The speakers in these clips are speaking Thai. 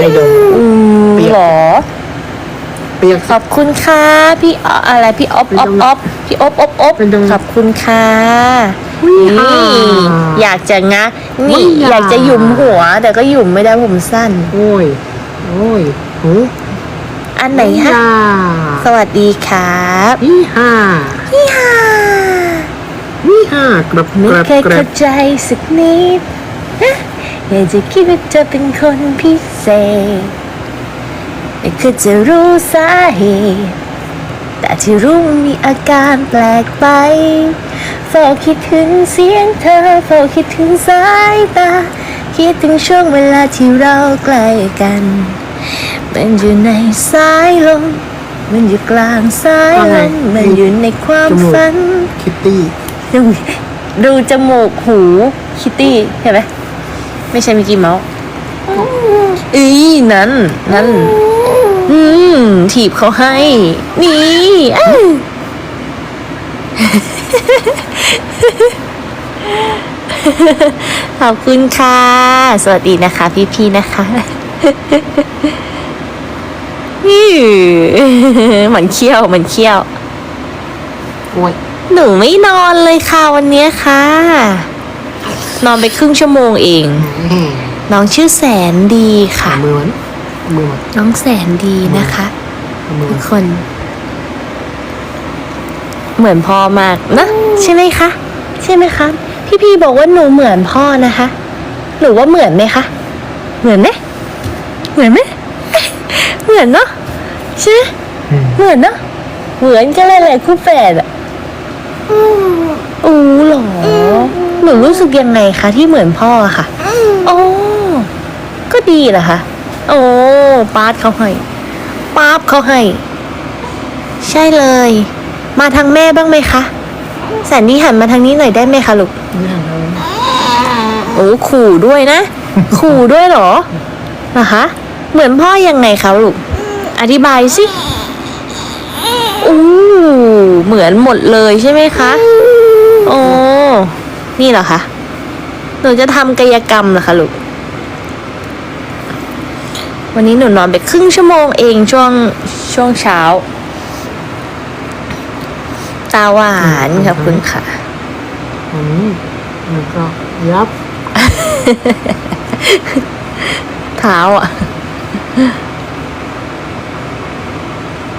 ให้ดมอืมเปียก หรอ เปียกขอบคุณค่ะพี่ออะไรพี่อ๊อฟอ๊อฟอ๊อฟพี่อ๊อฟอ๊อฟอ๊อฟเป็นตรงขอบคุณค่ะวิ่งนี่อ่าอยากจะงะนี่วิ่งอะ อยากจะหยุมหัว แต่ก็หยุมไม่ได้ผมสั้น โอ้ย โอ้ยโอ้อันไหนฮะย่าสวัสดีครับยี่ห้าพี่ฮายี่ห้ากรับไม่กรับเคยกรัเข้าบใจสักนิดฮะ อยากจะคิดว่าเธอเป็นคนพิเศษไม่เคยจะรู้สาเหตุแต่ที่รู้มีอาการแปลกไปเฝ้าคิดถึงเสียงเธอเฝ้าคิดถึงสายตา คิดถึงช่วงเวลาที่เราใกล้กันมันอยู่ในสายลมมันอยู่กลางสายลมมันอยู่ในความฝันคิตตี้ดูดูจมูกหูคิตตี้เห็นไหม ไม่ใช่มิกกี้เมาส์อีนั่น นั่น อืมถีบเขาให้ นี่อ้าวขอบคุณค่ะ สวัสดีนะคะ พี่ๆนะคะนี่เหมือนเขี้ยวเหมือนเขี้ยว โอ้ยหนูไม่นอนเลยค่ะวันเนี้ยค่ะ นอนไปครึ่งชั่วโมงเองแหมน้องชื่อแสนดีค่ะเอามือมันเอามือมันน้องแสนดีนะคะเอามือทุมักนคน เหมือนพ่อมากนะใช่ไหมคะ ใช่ไหมคะ พี่พี่ๆบอกว่าหนูเหมือนพ่อนะคะ หรือว่าเหมือนไหมคะ เหมือนไหมเหมือนไหมเหมือนเนาะใช่ไหมอืมเหมือนเนาะเหมือนกันเลยแหละคู่แฝดอะอู้หรอ หนูรู้สึกยังไงคะที่เหมือนพ่ออะค่ะ โอ้ ก็ดีเหรอคะ โอ้ปาร์ตเขาให้ป๊าบเขาให้ ใช่เลย มาทางแม่บ้างไหมคะแสนนี่หันมาทางนี้หน่อยได้ไหมคะลูกไม่ได้แล้วโอ้ขู่ด้วยนะ ขู่ด้วยเหรอเหรอคะ เหมือนพ่อยังไงคะลูก อธิบายสิอู้เหมือนหมดเลยใช่ไหมคะ โอ้ นี่เหรอคะ หนูจะทำกายกรรมเหรอคะลูก วันนี้หนูนอนไปครึ่งชั่วโมงเองช่วงช่วงเช้า ตาหวานขอบคุณค่ะอันนี้แล้วก็ยับ เท้าอะ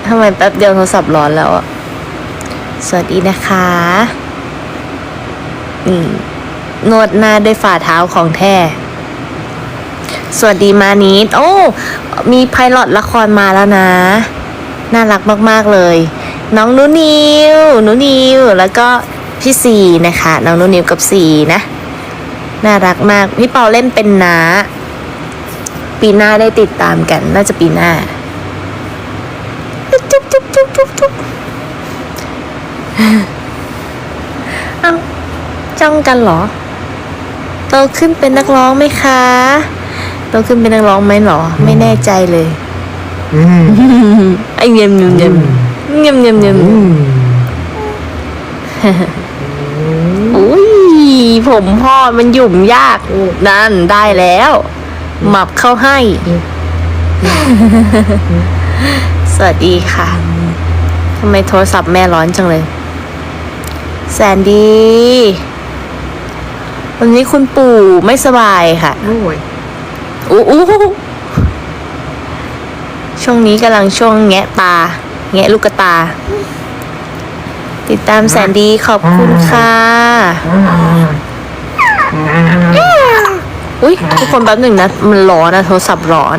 ทำไมแป๊บเดียวโทรศัพท์ร้อนแล้วอะ สวัสดีนะคะ นวดหน้าด้วยฝ่าเท้าของแท้ สวัสดีมานิด โอ้ มีไพลอตละครมาแล้วนะ น่ารักมาก ๆ เลย น้องนุนิวนุนิว แล้วก็พี่สีนะคะ น้องนุนิวกับสีนะ น่ารักมาก พี่เปาเล่นเป็นน้า ปีหน้าได้ติดตามกัน น่าจะปีหน้าจุ๊บจุ๊บจุ๊บจุ๊บจุ๊บเอา จ้องกันเหรอ โตขึ้นเป็นนักร้องไหมคะ โตขึ้นเป็นนักร้องไหมเหรอ ไม่แน่ใจเลยอืมไอ้เงียมเงียมเงียมเงียมเงียมเงียมอืมอุ้ยผมพ่อมันหยุ่มยากนั่นได้แล้ว หมับเข้าให้ สวัสดีค่ะทำไมโทรศัพท์แม่ร้อนจังเลยแสนดี วันนี้คุณปู่ไม่สบายค่ะโอ้ยอู้อู้ช่วงนี้กำลังช่วงแงะตา แงะลูกตา ติดตามแสนดีขอบคุณค่ะอุ้ยทุกคนแป๊บหนึ่งนะ มันร้อนนะโทรศัพท์ร้อน